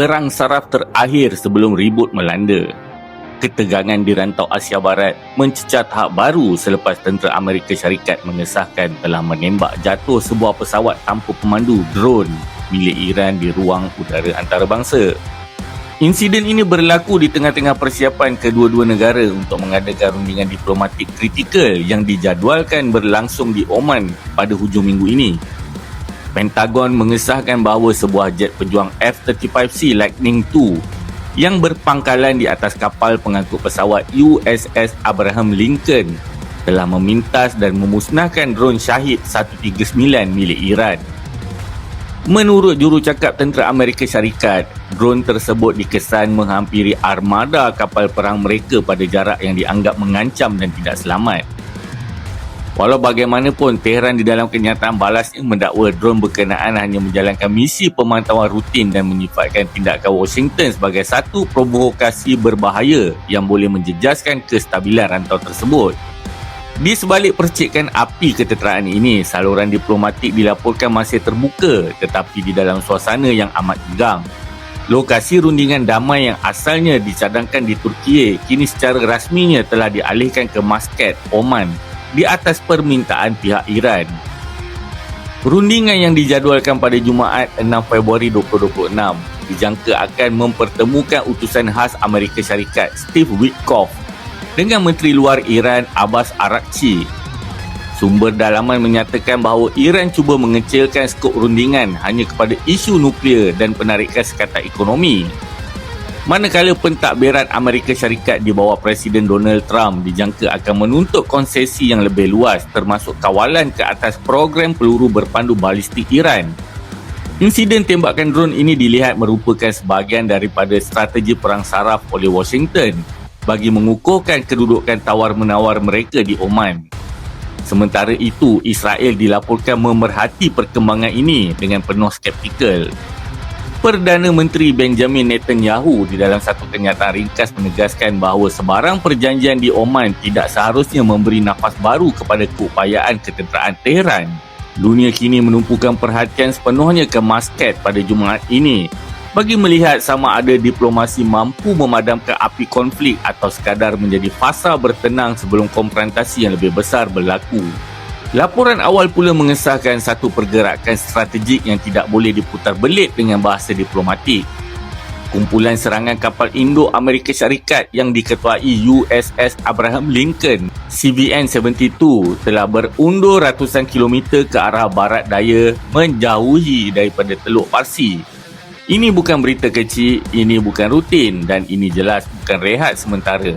perang saraf terakhir sebelum ribut melanda. Ketegangan di rantau Asia Barat mencecah tahap baru selepas tentera Amerika Syarikat mengesahkan telah menembak jatuh sebuah pesawat tanpa pemandu drone milik Iran di ruang udara antarabangsa. Insiden ini berlaku di tengah-tengah persiapan kedua-dua negara untuk mengadakan rundingan diplomatik kritikal yang dijadualkan berlangsung di Oman pada hujung minggu ini. Pentagon mengesahkan bahawa sebuah jet pejuang F-35C Lightning II yang berpangkalan di atas kapal pengangkut pesawat USS Abraham Lincoln telah memintas dan memusnahkan drone Shahid 139 milik Iran. Menurut jurucakap tentera Amerika Syarikat, drone tersebut dikesan menghampiri armada kapal perang mereka pada jarak yang dianggap mengancam dan tidak selamat. Walau bagaimanapun, Tehran di dalam kenyataan balasnya mendakwa drone berkenaan hanya menjalankan misi pemantauan rutin dan menyifatkan tindakan Washington sebagai satu provokasi berbahaya yang boleh menjejaskan kestabilan rantau tersebut. Di sebalik percikan api ketenteraan ini, saluran diplomatik dilaporkan masih terbuka tetapi di dalam suasana yang amat tegang. Lokasi rundingan damai yang asalnya dicadangkan di Turki kini secara rasminya telah dialihkan ke Muscat, Oman di atas permintaan pihak Iran. Rundingan yang dijadualkan pada Jumaat 6 Februari 2026 dijangka akan mempertemukan utusan khas Amerika Syarikat Steve Witkoff dengan Menteri Luar Iran Abbas Arakci. Sumber dalaman menyatakan bahawa Iran cuba mengecilkan skop rundingan hanya kepada isu nuklear dan penarikan sekatan ekonomi. Manakala pentadbiran Amerika Syarikat di bawah Presiden Donald Trump dijangka akan menuntut konsesi yang lebih luas termasuk kawalan ke atas program peluru berpandu balistik Iran. Insiden tembakan drone ini dilihat merupakan sebahagian daripada strategi perang saraf oleh Washington bagi mengukuhkan kedudukan tawar-menawar mereka di Oman. Sementara itu, Israel dilaporkan memerhati perkembangan ini dengan penuh skeptikal. Perdana Menteri Benjamin Netanyahu di dalam satu kenyataan ringkas menegaskan bahawa sebarang perjanjian di Oman tidak seharusnya memberi nafas baru kepada keupayaan ketenteraan Tehran. Dunia kini menumpukan perhatian sepenuhnya ke Muscat pada Jumaat ini bagi melihat sama ada diplomasi mampu memadamkan api konflik atau sekadar menjadi fasa bertenang sebelum konfrontasi yang lebih besar berlaku. Laporan awal pula mengesahkan satu pergerakan strategik yang tidak boleh diputar belit dengan bahasa diplomatik. Kumpulan serangan kapal Indo Amerika Syarikat yang diketuai USS Abraham Lincoln CVN-72 telah berundur ratusan kilometer ke arah barat daya menjauhi daripada Teluk Parsi ini bukan berita kecil, ini bukan rutin dan ini jelas bukan rehat sementara.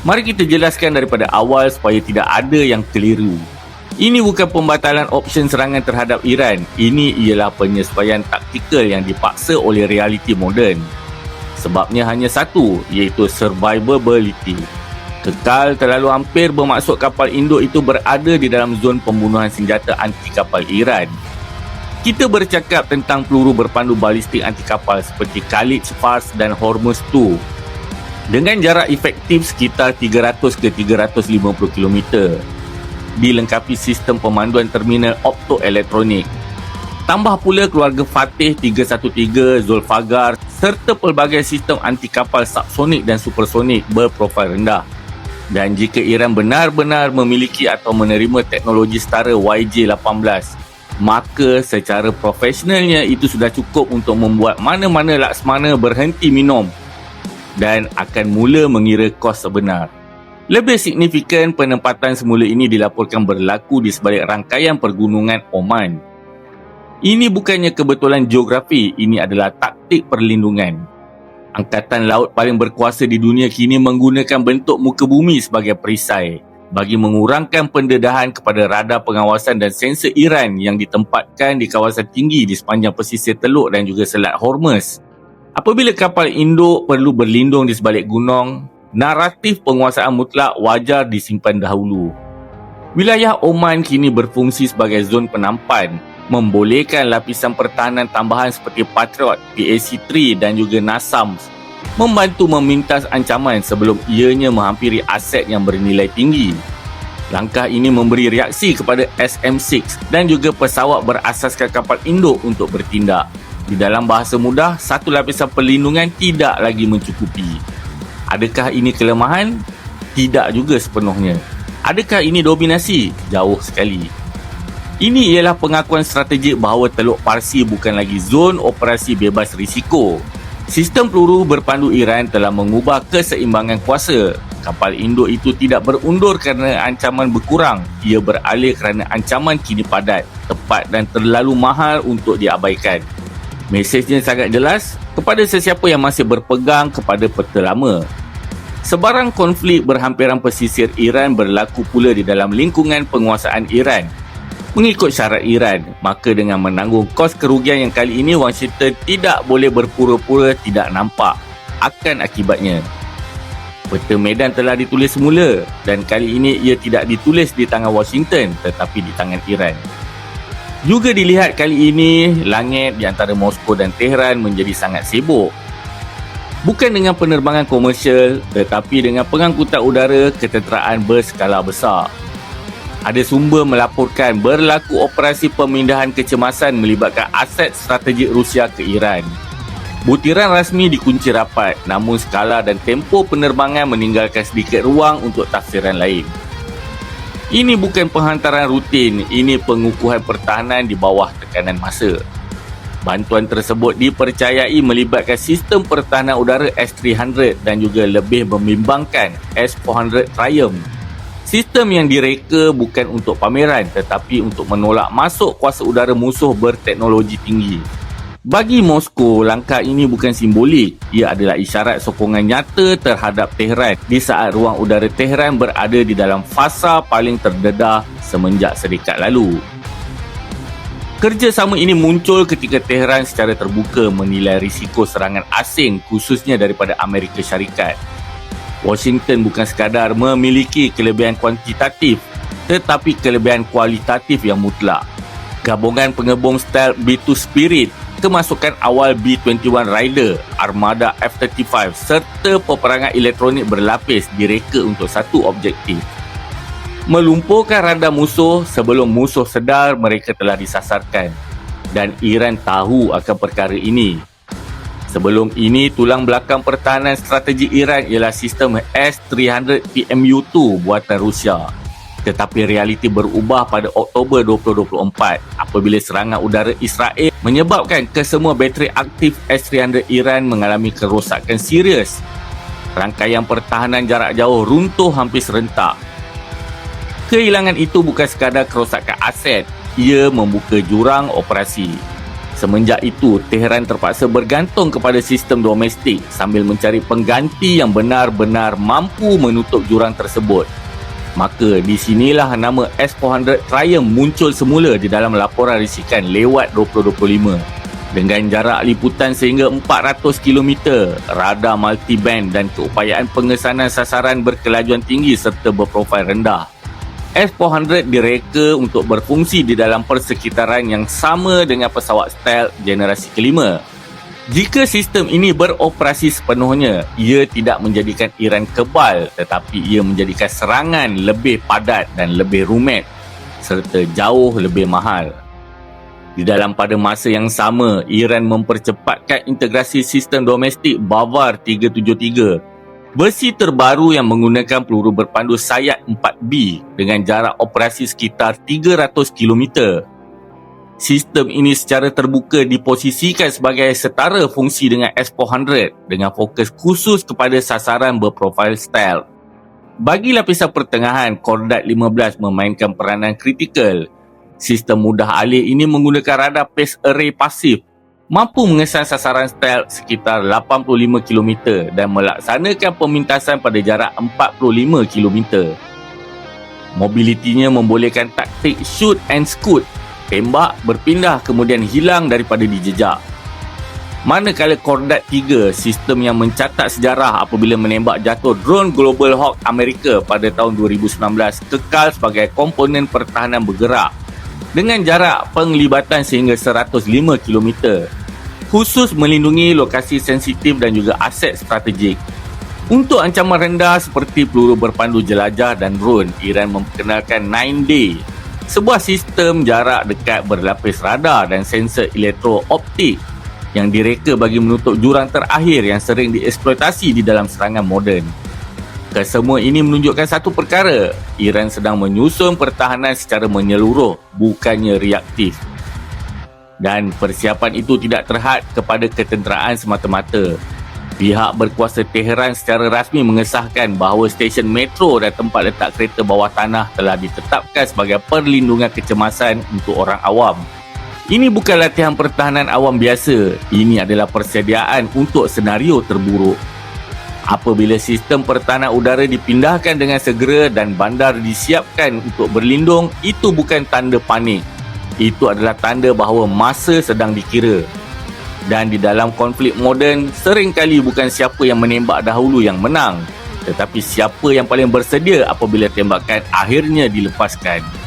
Mari kita jelaskan daripada awal supaya tidak ada yang keliru. Ini bukan pembatalan option serangan terhadap Iran. Ini ialah penyesuaian taktikal yang dipaksa oleh realiti moden. Sebabnya hanya satu, iaitu survivability. Kekal terlalu hampir bermaksud kapal induk itu berada di dalam zon pembunuhan senjata anti kapal Iran kita bercakap tentang peluru berpandu balistik anti kapal seperti Khalid Fars dan Hormuz 2 dengan jarak efektif sekitar 300 ke 350 km dilengkapi sistem pemanduan terminal optoelektronik tambah pula keluarga Fatih 313 Zulfagar serta pelbagai sistem anti kapal subsonik dan supersonik berprofil rendah dan jika Iran benar-benar memiliki atau menerima teknologi setara YJ-18 maka secara profesionalnya itu sudah cukup untuk membuat mana-mana laksmana berhenti minum dan akan mula mengira kos sebenar. Lebih signifikan, penempatan semula ini dilaporkan berlaku di sebalik rangkaian pergunungan Oman. Ini bukannya kebetulan geografi, ini adalah taktik perlindungan. Angkatan laut paling berkuasa di dunia kini menggunakan bentuk muka bumi sebagai perisai bagi mengurangkan pendedahan kepada radar pengawasan dan sensor Iran yang ditempatkan di kawasan tinggi di sepanjang pesisir Teluk dan juga Selat Hormuz. Apabila kapal induk perlu berlindung di sebalik gunung, naratif penguasaan mutlak wajar disimpan dahulu. Wilayah Oman kini berfungsi sebagai zon penampan, membolehkan lapisan pertahanan tambahan seperti Patriot, PAC-3 dan juga NASAMS membantu memintas ancaman sebelum ianya menghampiri aset yang bernilai tinggi. Langkah ini memberi reaksi kepada SM-6 dan juga pesawat berasaskan kapal induk untuk bertindak. Di dalam bahasa mudah, satu lapisan perlindungan tidak lagi mencukupi. Adakah ini kelemahan? Tidak juga sepenuhnya. Adakah ini dominasi? Jauh sekali. Ini ialah pengakuan strategik bahawa Teluk Parsi bukan lagi zon operasi bebas risiko. Sistem peluru berpandu Iran telah mengubah keseimbangan kuasa. Kapal induk itu tidak berundur kerana ancaman berkurang. Ia beralih kerana ancaman kini padat, tepat dan terlalu mahal untuk diabaikan. Mesejnya sangat jelas kepada sesiapa yang masih berpegang kepada peta lama. Sebarang konflik berhampiran pesisir Iran berlaku pula di dalam lingkungan penguasaan Iran. Mengikut syarat Iran, maka dengan menanggung kos kerugian yang kali ini Washington tidak boleh berpura-pura tidak nampak akan akibatnya. Peta medan telah ditulis semula dan kali ini ia tidak ditulis di tangan Washington tetapi di tangan Iran. Juga dilihat kali ini, langit di antara Moskow dan Tehran menjadi sangat sibuk. Bukan dengan penerbangan komersial, tetapi dengan pengangkutan udara ketenteraan berskala besar. Ada sumber melaporkan berlaku operasi pemindahan kecemasan melibatkan aset strategik Rusia ke Iran. Butiran rasmi dikunci rapat, namun skala dan tempo penerbangan meninggalkan sedikit ruang untuk tafsiran lain. Ini bukan penghantaran rutin, ini pengukuhan pertahanan di bawah tekanan masa. Bantuan tersebut dipercayai melibatkan sistem pertahanan udara S-300 dan juga lebih membimbangkan S-400 Triumph. Sistem yang direka bukan untuk pameran tetapi untuk menolak masuk kuasa udara musuh berteknologi tinggi. Bagi Moskow, langkah ini bukan simbolik. Ia adalah isyarat sokongan nyata terhadap Tehran di saat ruang udara Tehran berada di dalam fasa paling terdedah semenjak sedekat lalu. Kerjasama ini muncul ketika Tehran secara terbuka menilai risiko serangan asing khususnya daripada Amerika Syarikat. Washington bukan sekadar memiliki kelebihan kuantitatif tetapi kelebihan kualitatif yang mutlak. Gabungan pengebom stealth B2 Spirit kemasukan awal B-21 Raider, armada F-35 serta peperangan elektronik berlapis direka untuk satu objektif. Melumpuhkan radar musuh sebelum musuh sedar mereka telah disasarkan dan Iran tahu akan perkara ini. Sebelum ini, tulang belakang pertahanan strategi Iran ialah sistem S-300 PMU-2 buatan Rusia tetapi realiti berubah pada Oktober 2024 apabila serangan udara Israel menyebabkan kesemua bateri aktif S-300 Iran mengalami kerosakan serius. Rangkaian pertahanan jarak jauh runtuh hampir serentak. Kehilangan itu bukan sekadar kerosakan aset, ia membuka jurang operasi. Semenjak itu, Tehran terpaksa bergantung kepada sistem domestik sambil mencari pengganti yang benar-benar mampu menutup jurang tersebut. Maka di sinilah nama S400 Triumph muncul semula di dalam laporan risikan lewat 2025. Dengan jarak liputan sehingga 400 km, radar multiband dan keupayaan pengesanan sasaran berkelajuan tinggi serta berprofil rendah. S400 direka untuk berfungsi di dalam persekitaran yang sama dengan pesawat stealth generasi kelima jika sistem ini beroperasi sepenuhnya, ia tidak menjadikan Iran kebal tetapi ia menjadikan serangan lebih padat dan lebih rumit serta jauh lebih mahal. Di dalam pada masa yang sama, Iran mempercepatkan integrasi sistem domestik Bavar 373 Besi terbaru yang menggunakan peluru berpandu sayap 4B dengan jarak operasi sekitar 300 km Sistem ini secara terbuka diposisikan sebagai setara fungsi dengan S400 dengan fokus khusus kepada sasaran berprofil stealth. Bagi lapisan pertengahan, Cordat 15 memainkan peranan kritikal. Sistem mudah alih ini menggunakan radar phase array pasif mampu mengesan sasaran stealth sekitar 85 km dan melaksanakan pemintasan pada jarak 45 km. Mobilitinya membolehkan taktik shoot and scoot tembak, berpindah kemudian hilang daripada dijejak. Manakala Cordat 3, sistem yang mencatat sejarah apabila menembak jatuh drone Global Hawk Amerika pada tahun 2019 kekal sebagai komponen pertahanan bergerak dengan jarak penglibatan sehingga 105 km khusus melindungi lokasi sensitif dan juga aset strategik. Untuk ancaman rendah seperti peluru berpandu jelajah dan drone, Iran memperkenalkan 9-day sebuah sistem jarak dekat berlapis radar dan sensor elektro-optik yang direka bagi menutup jurang terakhir yang sering dieksploitasi di dalam serangan moden. Kesemua ini menunjukkan satu perkara, Iran sedang menyusun pertahanan secara menyeluruh, bukannya reaktif. Dan persiapan itu tidak terhad kepada ketenteraan semata-mata. Pihak berkuasa Tehran secara rasmi mengesahkan bahawa stesen metro dan tempat letak kereta bawah tanah telah ditetapkan sebagai perlindungan kecemasan untuk orang awam. Ini bukan latihan pertahanan awam biasa. Ini adalah persediaan untuk senario terburuk. Apabila sistem pertahanan udara dipindahkan dengan segera dan bandar disiapkan untuk berlindung, itu bukan tanda panik. Itu adalah tanda bahawa masa sedang dikira. Dan di dalam konflik moden, seringkali bukan siapa yang menembak dahulu yang menang, tetapi siapa yang paling bersedia apabila tembakan akhirnya dilepaskan.